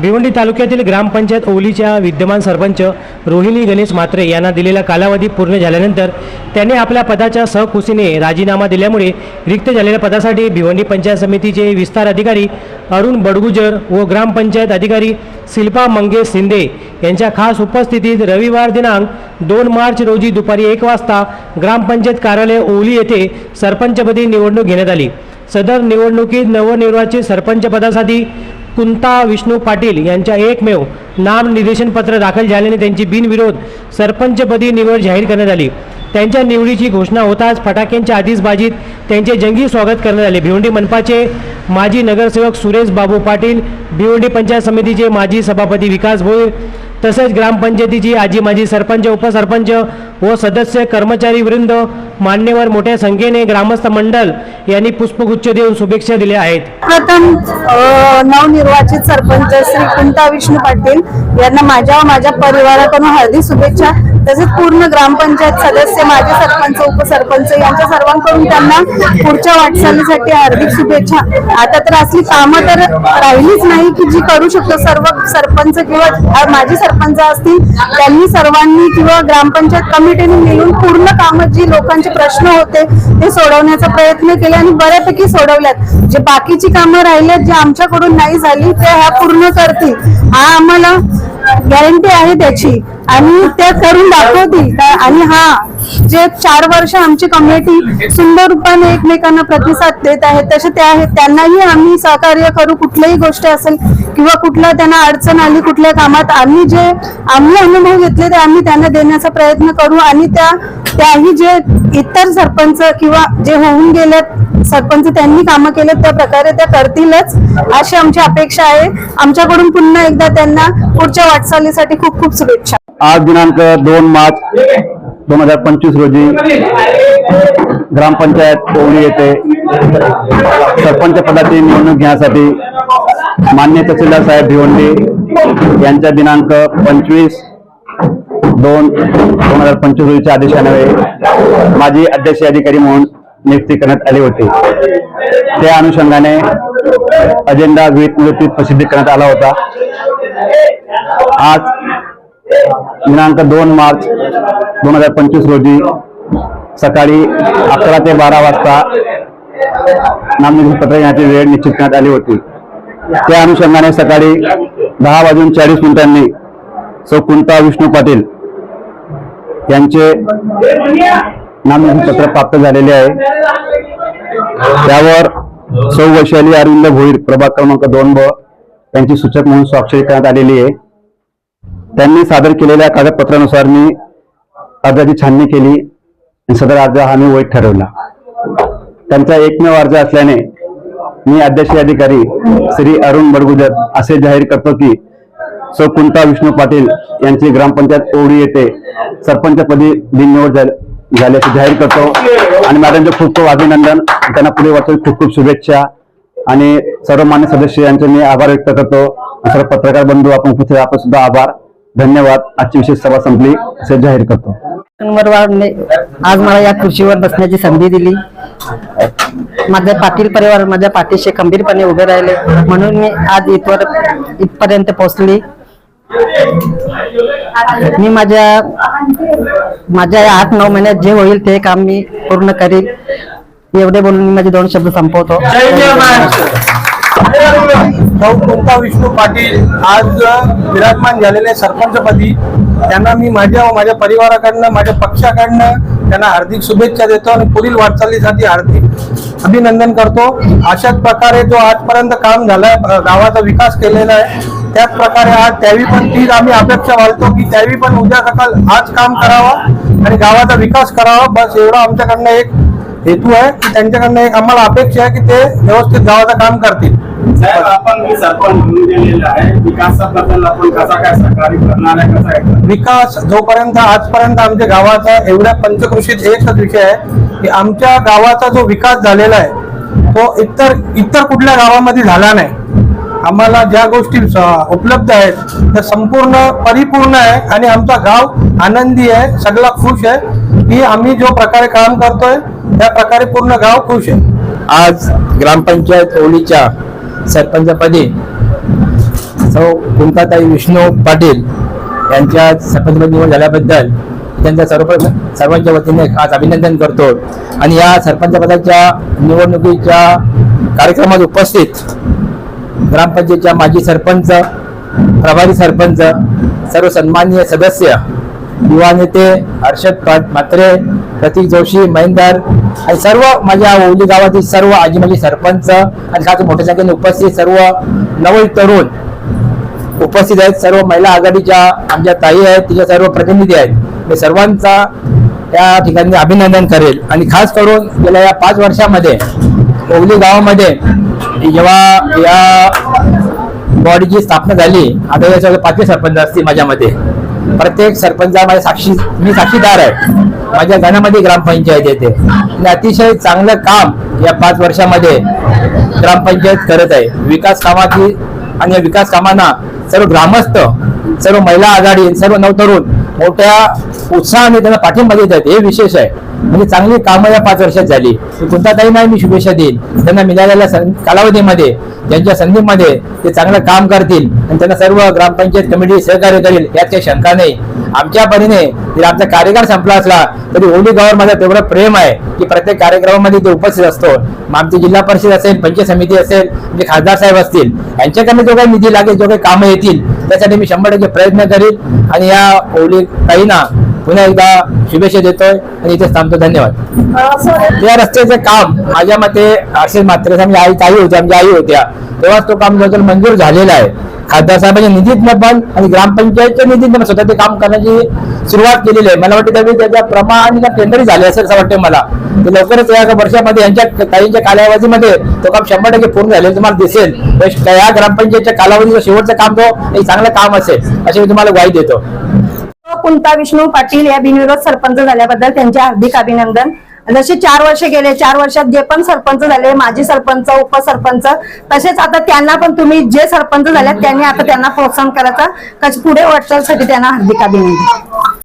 भिवंडी तालुक्यातील ग्रामपंचायत ओलीच्या विद्यमान सरपंच रोहिणी गणेश म्हात्रे यांना दिलेला कालावधी पूर्ण झाल्यानंतर त्यांनी आपल्या पदाच्या सहकुशीने राजीनामा दिल्यामुळे रिक्त झालेल्या पदासाठी भिवंडी पंचायत समितीचे विस्तार अधिकारी अरुण बडगुजर व ग्रामपंचायत अधिकारी शिल्पा मंगेश शिंदे यांच्या खास उपस्थितीत रविवार दिनांक दोन मार्च रोजी दुपारी एक वाजता ग्रामपंचायत कार्यालय ओली येथे सरपंचपदी निवडणूक घेण्यात आली. सदर निवडणुकीत नवनिर्वाचित सरपंच पदासाठी कुंता विष्णू पाटील यांच्या एकमेव नामनिर्देशनपत्र दाखल झाल्याने त्यांची बिनविरोध सरपंचपदी निवड जाहीर करण्यात आली. त्यांच्या निवडीची घोषणा होताच फटाक्यांच्या आतिषबाजीत त्यांचे जंगी स्वागत करण्यात आले. भिवंडी मनपाचे माजी नगरसेवक सुरेश बाबू पाटील भिवंडी पंचायत समितीचे माजी सभापती विकास भोईर तसेच ग्रामपंचायतीची आजी माजी सरपंच उपसरपंच व सदस्य कर्मचारी वृंद मान्यवर मोठ्या संख्येने ग्रामस्थ मंडल यांनी पुष्पगुच्छ देऊन शुभेच्छा दिल्या आहेत. प्रथम नवनिर्वाचित सरपंच श्री कुंता विष्णू पाटील यांना माझ्या व माझ्या परिवाराकडून हार्दिक शुभेच्छा. तसेच पूर्ण ग्रामपंचायत सदस्य माजी सरपंच उपसरपंच यांच्या सर्वांकडून त्यांना पुढच्या वाटचालीसाठी हार्दिक शुभेच्छा. आता तर असली कामं तर राहिलीच नाही की जी करू शकतो. सर्व सरपंच किंवा माजी सरपंच असतील त्यांनी सर्वांनी किंवा ग्रामपंचायत कमिटीने मिळून पूर्ण कामं जी लोकांचे प्रश्न होते ते सोडवण्याचा प्रयत्न केले आणि बऱ्यापैकी सोडवल्यात. जे बाकीची कामं राहिल्यात जे आमच्याकडून नाही झाली ते ह्या पूर्ण करतील. हा आम्हाला गॅरंटी आहे त्याची. आणि त्या करून दाखवतील. आणि हा जे चार वर्ष आमची कम्युनिटी सुंदर रूपाने एकमेकांना प्रतिसाद देत आहे तसे ते आहेत. त्यांनाही आम्ही सहकार्य करू कुठलीही गोष्ट असेल किंवा कुठला त्यांना अडचण आली कुठल्या कामात आम्ही जे आम्ही अनुभव घेतले ते आम्ही त्यांना देण्याचा प्रयत्न करू आणि त्या त्याही जे इतर सरपंच किंवा जे होऊन गेलेत सरपंच त्यांनी कामं केलेत त्या प्रकारे त्या करतीलच अशी आमची अपेक्षा आहे. आमच्याकडून पुन्हा एकदा त्यांना पुढच्या वाटचालीसाठी खूप खूप शुभेच्छा. आज दिनांक दोन मार्च दोन हजार पंचवीस रोजी ग्रामपंचायत कोवळी येथे सरपंच पदाची निवडणूक घेण्यासाठी मान्य तहसीलदार साहेब भिवंडी यांच्या दिनांक पंचवीस दोन दोन हजार पंचवीस रोजीच्या आदेशान्वये माजी अध्यक्ष अधिकारी म्हणून नियुक्ती करण्यात आली होती. त्या अनुषंगाने अजेंडा विविध मुदतीत प्रसिद्ध करण्यात आला होता. आज दिनांक दोन मार्च दोन हजार पंचवीस रोजी सकाळी अकरा ते बारा वाजता नामनिर्देशन पत्र घेण्याची वेळ निश्चित करण्यात आली होती. त्या अनुषंगाने सकाळी दहा वाजून चाळीस मिनिटांनी सौ कुंता विष्णू पाटील यांचे नामनिर्देशन पत्र प्राप्त झालेले आहे. त्यावर सौ वैशाली अरविंद भोईर प्रभाग क्रमांक दोन ब यांची सूचक म्हणून स्वाक्षरी करण्यात आलेली आहे. त्यांनी सादर केलेल्या कागदपत्रानुसार मी अर्जाची छाननी केली आणि सदर अर्ज हा मी वैध ठरवला. त्यांचा एकमेव अर्ज असल्याने मी अध्यक्षीय अधिकारी श्री अरुण बडगुजर असे जाहीर करतो की सौ कुंता विष्णू पाटील यांची ग्रामपंचायत ओवडी येथे सरपंचपदी बिननिवड झाल्याचे जाहीर करतो. आणि मॅडमचे खूप खूप अभिनंदन. त्यांना पुढे वाटतो खूप खूप शुभेच्छा. आणि सर्व मान्य सदस्य यांचे मी आभार व्यक्त करतो. सर्व पत्रकार बंधू आपण उपस्थित आपण सुद्धा आभार. धन्यवाद. आजची विशेष सभा संपली. असे जाहीर करतो. आज मला या खुर्चीवर बसण्याची संधी दिली. माझे पाटील परिवार माझ्या पाठीशी खंबीरपणे उभे राहिले. म्हणून मी आज इथवर इथपर्यंत पोहोचली. मी माझ्या माझ्या आठ नऊ महिन्यात जे होईल ते काम मी पूर्ण करील. एवढे बोलून मी माझे दोन शब्द संपवतो. सौ विष्णू पाटील आज विराजमान झालेले सरपंचपदी. त्यांना मी माझ्या व माझ्या परिवाराकडनं माझ्या पक्षाकडनं त्यांना हार्दिक शुभेच्छा देतो आणि पुढील वाटचालीसाठी हार्दिक अभिनंदन करतो. अशाच प्रकारे जो आजपर्यंत काम झालाय गावाचा विकास केलेला आहे त्याच प्रकारे आज त्यावी पण तीच आम्ही अपेक्षा वाढतो की त्यावी पण उद्या सकाळ आज काम करावं आणि गावाचा विकास करावा. बस एवढा आमच्याकडनं एक हेतू आहे की त्यांच्याकडनं एक आम्हाला अपेक्षा आहे की ते व्यवस्थित गावाचं काम करतील. साहेब आपण मी सरपंच म्हणून दिलेला आहे. विकासाबद्दल आपण कसा काय सहकार्य करणार आहे कसा विकास जोपर्यंत आजपर्यंत आमच्या गावाचा एवढ्या पंचकृषीत एकच विषय आहे की आमच्या गावाचा जो विकास झालेला आहे तो इतर इतर कुठल्या गावामध्ये झाला नाही. आम्हाला ज्या गोष्टी उपलब्ध आहेत त्या संपूर्ण परिपूर्ण आहे आणि आमचा गाव आनंदी आहे सगळा खुश आहे की आम्ही जो प्रकारे काम करतोय त्या प्रकारे पूर्ण गाव खुश आहे. आज ग्रामपंचायत ओलीच्या सरपंचपदी सौ कुंकाताई विष्णू पाटील यांच्या सरपंचपदी निवड झाल्याबद्दल त्यांचा सर्व सर्वांच्या वतीने खास अभिनंदन करतो. आणि या सरपंचपदाच्या निवडणुकीच्या कार्यक्रमात उपस्थित ग्रामपंचायतच्या माजी सरपंच प्रभारी सरपंच सर्व सन्माननीय सदस्य युवा नेते हर्षद म्हात्रे प्रतीक जोशी महेंदर आणि सर्व माझ्या ओली गावातील सर्व आजी माजी सरपंच आणि खास मोठ्या संख्येने उपस्थित सर्व नवल तरुण उपस्थित आहेत. सर्व महिला आघाडीच्या आमच्या ताई आहेत तिच्या सर्व प्रतिनिधी आहेत. मी सर्वांचा या ठिकाणी अभिनंदन करेल. आणि खास करून गेल्या या पाच वर्षामध्ये ओवली गावामध्ये जेव्हा या बॉडीची स्थापना झाली आता या सगळे पाचवे सरपंच असतील माझ्या मते प्रत्येक सरपंचा माझ्या साक्षी मी साक्षीदार आहे. माझ्या घरामध्ये ग्रामपंचायत येते. आणि अतिशय चांगलं काम या पाच वर्षामध्ये ग्रामपंचायत करत आहे. विकास कामाची आणि या विकास कामांना सर्व ग्रामस्थ सर्व महिला आघाडी सर्व नवतरुण मोठ्या उत्साहाने त्यांना पाठिंबा देत आहेत. हे विशेष आहे. म्हणजे चांगली कामं या पाच वर्षात झाली. कोणताही नाही मी शुभेच्छा देईन. त्यांना मिळालेल्या सं- कालावधीमध्ये त्यांच्या संधीमध्ये ते चांगलं काम करतील आणि त्यांना सर्व ग्रामपंचायत कमिटी सहकार्य करेल यात काही शंका नाही. आमच्या परीने जर आमचा कार्यकाळ संपला असला तरी ओली गावावर माझा तेवढं प्रेम आहे की प्रत्येक कार्यक्रमामध्ये ते उपस्थित असतो. मग आमची जिल्हा परिषद असेल पंचायत समिती असेल म्हणजे खासदार साहेब असतील यांच्याकडनं जो काही निधी लागेल जो काही कामं येतील त्यासाठी मी शंभर टक्के प्रयत्न करील आणि या ओली ताईंना पुन्हा एकदा शुभेच्छा देतोय आणि इथे थांबतो. धन्यवाद. या रस्त्याचं काम माझ्या मते असे मात्र आई ताई होत्या आमच्या आई होत्या तेव्हाच तो काम जवळजवळ मंजूर झालेला आहे. खासदार साहेबांच्या निधीतनं पण आणि ग्रामपंचायतच्या निधीतनं पण स्वतः ते काम करण्याची सुरुवात केलेली आहे. मला वाटतं त्यावेळी त्याच्या प्रमाण टेंडरही झाले असेल असं वाटतं मला. ते लवकरच या वर्षामध्ये यांच्या काहींच्या कालावधीमध्ये तो काम शंभर टक्के पूर्ण झालेलं तुम्हाला दिसेल. तर या ग्रामपंचायतच्या कालावधीचं शेवटचं काम तो एक चांगलं काम असेल अशी मी तुम्हाला ग्वाही देतो. कुंता विष्णू पाटील या बिनविरोध सरपंच झाल्याबद्दल त्यांचे हार्दिक अभिनंदन. जसे चार वर्ष गेले चार वर्षात जे पण सरपंच झाले माजी सरपंच उपसरपंच तसेच आता त्यांना पण तुम्ही जे सरपंच झाले त्यांनी आता त्यांना प्रोत्साहन करायचा. पुढे वाटचालसाठी त्यांना हार्दिक अभिनंदन.